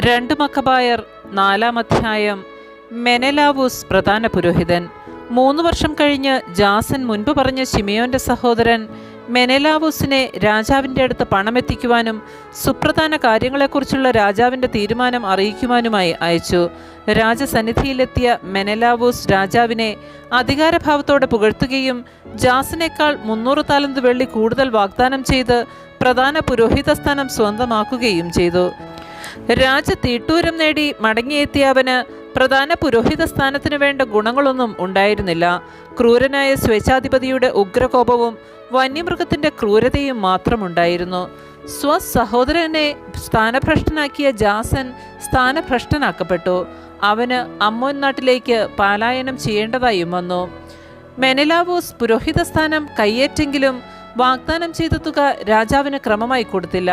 രണ്ട് മക്കബായർ നാലാം അധ്യായം. മെനലാവൂസ് പ്രധാന പുരോഹിതൻ. മൂന്ന് വർഷം കഴിഞ്ഞ് ജാസൻ മുൻപ് പറഞ്ഞ ശിമിയോന്റെ സഹോദരൻ മെനലാവൂസിനെ രാജാവിന്റെ അടുത്ത് പണമെത്തിക്കുവാനും സുപ്രധാന കാര്യങ്ങളെക്കുറിച്ചുള്ള രാജാവിന്റെ തീരുമാനം അറിയിക്കുവാനുമായി അയച്ചു. രാജസന്നിധിയിലെത്തിയ മെനലാവൂസ് രാജാവിനെ അധികാരഭാവത്തോടെ പുകഴ്ത്തുകയും ജാസിനേക്കാൾ മുന്നൂറ് താലന്ത് വെള്ളി കൂടുതൽ വാഗ്ദാനം ചെയ്ത് പ്രധാന പുരോഹിത സ്ഥാനം സ്വന്തമാക്കുകയും ചെയ്തു. രാജ തീട്ടൂരം നേടി മടങ്ങിയെത്തിയ അവന് പ്രധാന പുരോഹിത സ്ഥാനത്തിന് വേണ്ട ഗുണങ്ങളൊന്നും ഉണ്ടായിരുന്നില്ല. ക്രൂരനായ സ്വേച്ഛാധിപതിയുടെ ഉഗ്രകോപവും വന്യമൃഗത്തിന്റെ ക്രൂരതയും മാത്രമുണ്ടായിരുന്നു. സ്വസഹോദരനെ സ്ഥാനഭ്രഷ്ടനാക്കിയ ജാസൻ സ്ഥാനഭ്രഷ്ടനാക്കപ്പെട്ടു. അവന് അമ്മോൻ നാട്ടിലേക്ക് പാലായനം ചെയ്യേണ്ടതായും വന്നു. മെനലാവോസ് പുരോഹിത സ്ഥാനം കയ്യേറ്റെങ്കിലും വാഗ്ദാനം ചെയ്ത തുക രാജാവിന് ക്രമമായി കൊടുത്തില്ല.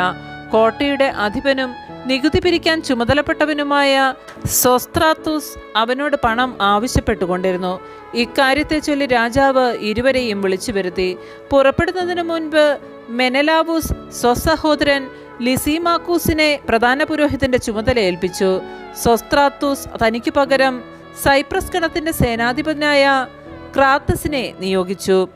കോട്ടയുടെ അധിപനും നികുതി പിരിക്കാൻ ചുമതലപ്പെട്ടവനുമായ സോസ്ത്രാത്തൂസ് അവനോട് പണം ആവശ്യപ്പെട്ടുകൊണ്ടിരുന്നു. ഇക്കാര്യത്തെ ചൊല്ലി രാജാവ് ഇരുവരെയും വിളിച്ചു വരുത്തി. പുറപ്പെടുന്നതിന് മുൻപ് മെനലാവൂസ് സ്വസഹോദരൻ ലിസിമാക്കൂസിനെ പ്രധാന പുരോഹിതന്റെ ചുമതല ഏൽപ്പിച്ചു. സോസ്ത്രാത്തൂസ് തനിക്ക് പകരം സൈപ്രസ് ഗണത്തിന്റെ സേനാധിപനായ ക്രാത്തസിനെ നിയോഗിച്ചു.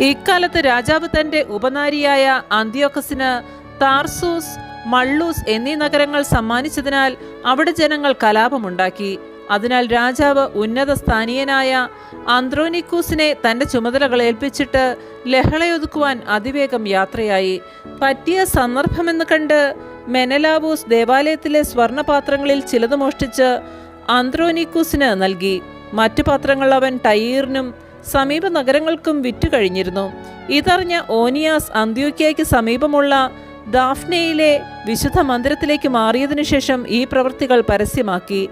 ഇക്കാലത്ത് രാജാവ് തന്റെ ഉപനാരിയായ അന്ത്യോക്കസിന് താർസൂസ് മള്ളൂസ് എന്നീ നഗരങ്ങൾ സമ്മാനിച്ചതിനാൽ അവിടെ ജനങ്ങൾ കലാപമുണ്ടാക്കി. അതിനാൽ രാജാവ് ഉന്നത സ്ഥാനീയനായ ആന്ത്രോനിക്കൂസിനെ തന്റെ ചുമതലകൾ ഏൽപ്പിച്ചിട്ട് ലഹളയൊതുക്കുവാൻ അതിവേഗം യാത്രയായി. പറ്റിയ സന്ദർഭമെന്ന് കണ്ട് മെനലാവൂസ് ദേവാലയത്തിലെ സ്വർണപാത്രങ്ങളിൽ ചിലത് മോഷ്ടിച്ച് ആന്ത്രോനിക്കൂസിന് നൽകി. മറ്റു പാത്രങ്ങൾ അവൻ ടയീറിനും സമീപ നഗരങ്ങൾക്കും വിറ്റുകഴിഞ്ഞിരുന്നു. ഇതറിഞ്ഞ ഓനിയാസ് അന്ത്യോക്യയ്ക്ക് സമീപമുള്ള ദാഫ്നയിലെ വിശുദ്ധ മന്ദിരത്തിലേക്ക് മാറിയതിനു ശേഷം ഈ പ്രവൃത്തികൾ പരസ്യമാക്കി.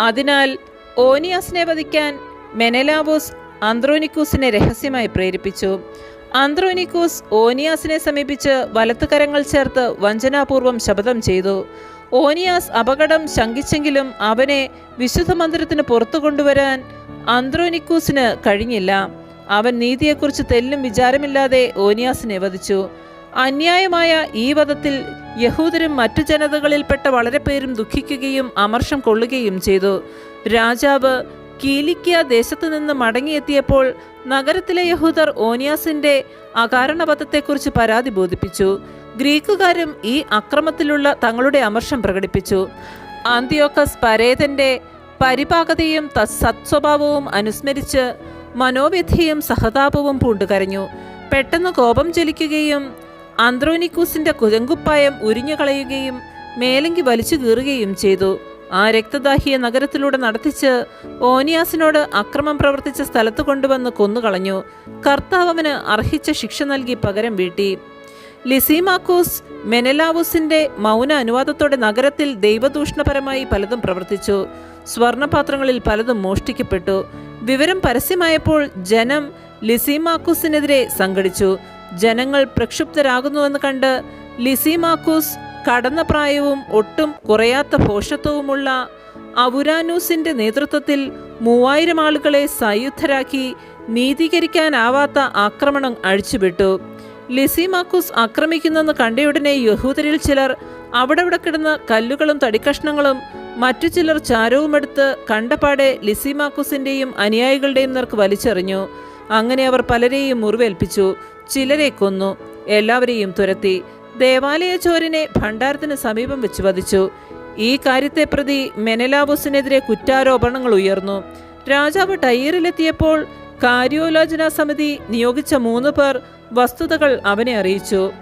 അതിനാൽ ഓനിയാസിനെ വധിക്കാൻ മെനലാവോസ് അന്ത്രോനിക്കൂസിനെ രഹസ്യമായി പ്രേരിപ്പിച്ചു. അന്ത്രോനിക്കൂസ് ഓനിയാസിനെ സമീപിച്ച് വലത്തുകരങ്ങൾ ചേർത്ത് വഞ്ചനാപൂർവം ശപഥം ചെയ്തു. ഓനിയാസ് അപകടം ശങ്കിച്ചെങ്കിലും അവനെ വിശുദ്ധ മന്ദിരത്തിന് പുറത്തു കൊണ്ടുവരാൻ അന്ത്രോനിക്കൂസിന് കഴിഞ്ഞില്ല. അവൻ നീതിയെക്കുറിച്ച് തെല്ലും വിചാരമില്ലാതെ ഓനിയാസിനെ വധിച്ചു. അന്യായമായ ഈ വധത്തിൽ യഹൂദരും മറ്റു ജനതകളിൽപ്പെട്ട വളരെ പേരും ദുഃഖിക്കുകയും അമർഷം കൊള്ളുകയും ചെയ്തു. രാജാവ് കീലിക്കിയ ദേശത്തു നിന്ന് മടങ്ങിയെത്തിയപ്പോൾ നഗരത്തിലെ യഹൂദർ ഓനിയാസിന്റെ അകാരണവധത്തെക്കുറിച്ച് പരാതി ബോധിപ്പിച്ചു. ഗ്രീക്കുകാരും ഈ അക്രമത്തിലുള്ള തങ്ങളുടെ അമർഷം പ്രകടിപ്പിച്ചു. ആന്തിയോക്കസ് പരേതന്റെ പരിപാകതയും സത്സ്വഭാവവും അനുസ്മരിച്ച് മനോവ്യഥയും സഹതാപവും പൂണ്ടുകരഞ്ഞു. പെട്ടെന്ന് കോപം ജ്വലിക്കുകയും ആന്ത്രോനിക്കൂസിന്റെ കുരങ്കുപ്പായം ഉരിഞ്ഞു കളയുകയും മേലങ്കി വലിച്ചു കീറുകയും ചെയ്തു. ആ രക്തദാഹിയെ നഗരത്തിലൂടെ നടത്തിച്ച് ഓനിയാസിനോട് അക്രമം പ്രവർത്തിച്ച സ്ഥലത്ത് കൊണ്ടുവന്ന് കൊന്നുകളഞ്ഞു. കർത്താവ് അവന് അർഹിച്ച ശിക്ഷ നൽകി പകരം വീട്ടി. ലിസീമാക്കൂസ് മെനലാവൂസിന്റെ മൗന അനുവാദത്തോടെ നഗരത്തിൽ ദൈവദൂഷണപരമായി പലതും പ്രവർത്തിച്ചു. സ്വർണപാത്രങ്ങളിൽ പലതും മോഷ്ടിക്കപ്പെട്ടു. വിവരം പരസ്യമായപ്പോൾ ജനം ലിസീമാക്കൂസിനെതിരെ സംഘടിച്ചു. ജനങ്ങൾ പ്രക്ഷുബ്ധരാകുന്നുവെന്ന് കണ്ട് ലിസിമാക്കൂസ് കടന്ന പ്രായവും ഒട്ടും കുറയാത്ത ഭോഷത്വവുമുള്ള അവുരാനൂസിന്റെ നേതൃത്വത്തിൽ മൂവായിരം ആളുകളെ സായുധരാക്കി നീതീകരിക്കാനാവാത്ത ആക്രമണം അഴിച്ചുവിട്ടു. ലിസിമാക്കൂസ് ആക്രമിക്കുന്നെന്ന് കണ്ടയുടനെ യഹൂദരിൽ ചിലർ അവിടെവിടെ കിടന്ന് കല്ലുകളും തടിക്കഷ്ണങ്ങളും മറ്റു ചിലർ ചാരവുമെടുത്ത് കണ്ടപാടെ ലിസിമാക്കൂസിന്റെയും അനുയായികളുടെയും നേർക്ക് വലിച്ചെറിഞ്ഞു. അങ്ങനെ അവർ പലരെയും മുറിവേൽപ്പിച്ചു. ചിലരെ കൊന്നു. എല്ലാവരെയും തുരത്തി ദേവാലയ ചോരനെ ഭണ്ഡാരത്തിന് സമീപം വെച്ച് വധിച്ചു. ഈ കാര്യത്തെ പ്രതി മെനലാബോസിനെതിരെ കുറ്റാരോപണങ്ങൾ ഉയർന്നു. രാജാവ് ടൈറിലെത്തിയപ്പോൾ കാര്യോലോചനാ സമിതി നിയോഗിച്ച മൂന്ന് പേർ വസ്തുതകൾ അവനെ അറിയിച്ചു.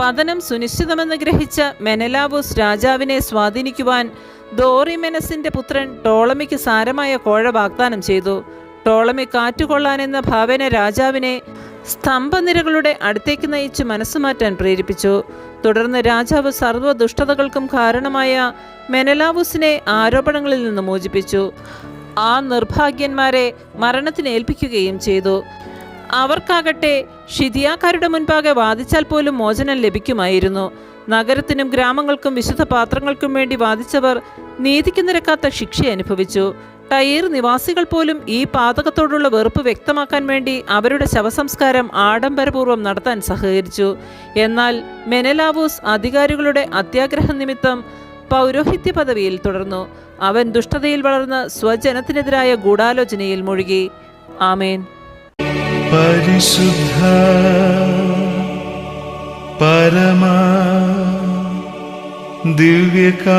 പതനം സുനിശ്ചിതമെന്ന് ഗ്രഹിച്ച മെനലാബോസ് രാജാവിനെ സ്വാധീനിക്കുവാൻ ദോറിമെനസിന്റെ പുത്രൻ ടോളമിക്ക് സാരമായ കോഴ വാഗ്ദാനം ചെയ്തു. ടോളമി കാറ്റുകൊള്ളാനെന്ന ഭാവന രാജാവിനെ സ്തംഭനിരകളുടെ അടുത്തേക്ക് നയിച്ച് മനസ്സുമാറ്റാൻ പ്രേരിപ്പിച്ചു. തുടർന്ന് രാജാവ് സർവ ദുഷ്ടതകൾക്കും കാരണമായ മെനലാവുസിനെ ആരോപണങ്ങളിൽ നിന്ന് മോചിപ്പിച്ചു. ആ നിർഭാഗ്യന്മാരെ മരണത്തിന് ഏൽപ്പിക്കുകയും ചെയ്തു. അവർക്കാകട്ടെ ഷിതിയാക്കാരുടെ മുൻപാകെ വാദിച്ചാൽ പോലും മോചനം ലഭിക്കുമായിരുന്നു. നഗരത്തിനും ഗ്രാമങ്ങൾക്കും വിശുദ്ധ പാത്രങ്ങൾക്കും വേണ്ടി വാദിച്ചവർ നീതിക്ക് നിരക്കാത്ത ശിക്ഷ അനുഭവിച്ചു. ടയീർ നിവാസികൾ പോലും ഈ പാതകത്തോടുള്ള വെറുപ്പ് വ്യക്തമാക്കാൻ വേണ്ടി അവരുടെ ശവസംസ്കാരം ആഡംബരപൂർവം നടത്താൻ സഹകരിച്ചു. എന്നാൽ മെനലാവൂസ് അധികാരികളുടെ അത്യാഗ്രഹ നിമിത്തം പൗരോഹിത്യ പദവിയിൽ തുടർന്നു. അവൻ ദുഷ്ടതയിൽ വളർന്ന് സ്വജനത്തിനെതിരായ ഗൂഢാലോചനയിൽ മുഴുകി. ആമേൻ. പരിശുദ്ധ പരമാ ദിവ്യകാരുണ്യത്തിന്